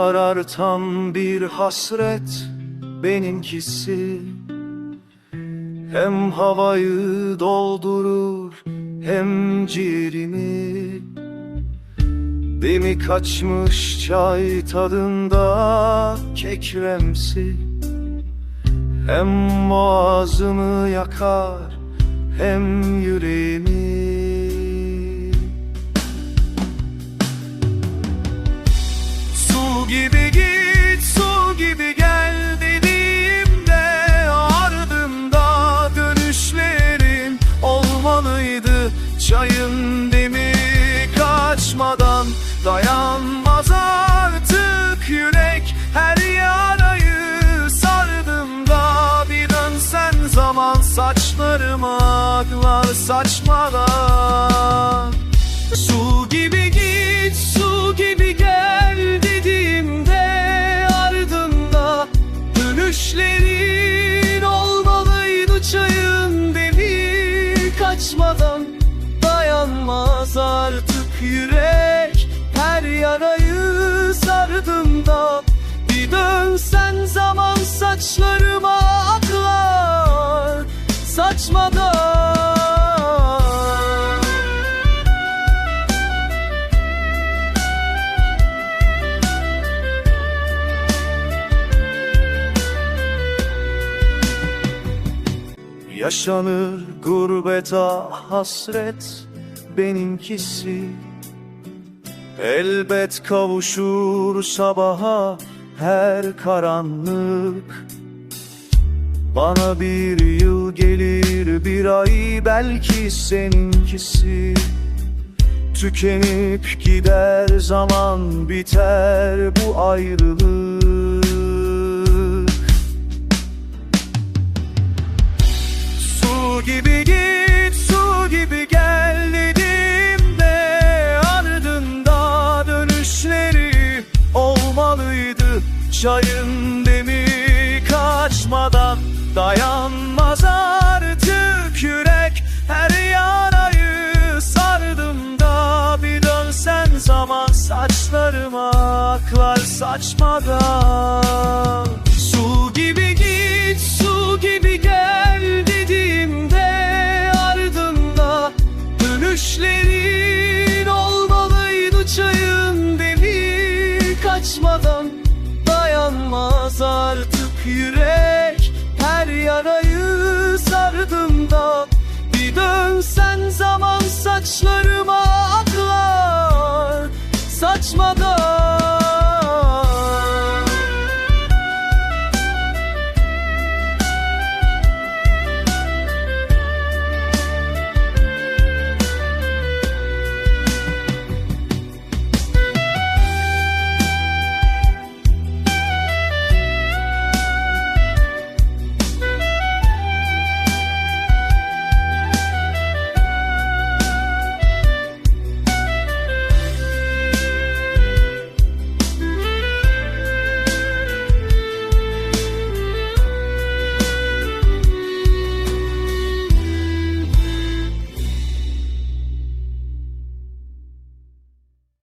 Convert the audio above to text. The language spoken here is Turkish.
Bıyık sarar tam bir hasret benimkisi. Hem havayı doldurur hem ciğerimi. Demi kaçmış çay tadında kekremsi. Hem boğazımı yakar hem yüreğimi Demi kaçmadan dayanmaz artık yürek. Her yarayı sardığımda bir dönsen zaman Saçlarıma aklar saçmadan. Su gibi git, su gibi gel dediğimde ardında Dönüşlerin olmalıydı çayın demi kaçmadan Dayanmaz artık yürek her yarayı sardığımda Bir dönsen zaman saçlarıma aklar saçmadan Yaşanır gurbeta hasret benimkisi. Elbet kavuşur sabaha her karanlık. Bana bir yıl gelir bir ay belki seninkisi. Tükenip gider zaman biter bu ayrılık. Su gibi git, olmalıydı Çayın demi kaçmadan dayanmaz artık yürek. Her yarayı sardığımda bir dönsen zaman. Saçlarıma aklar saçmadan yürek her yarayı sardığımda Bir dönsen zaman saçlarıma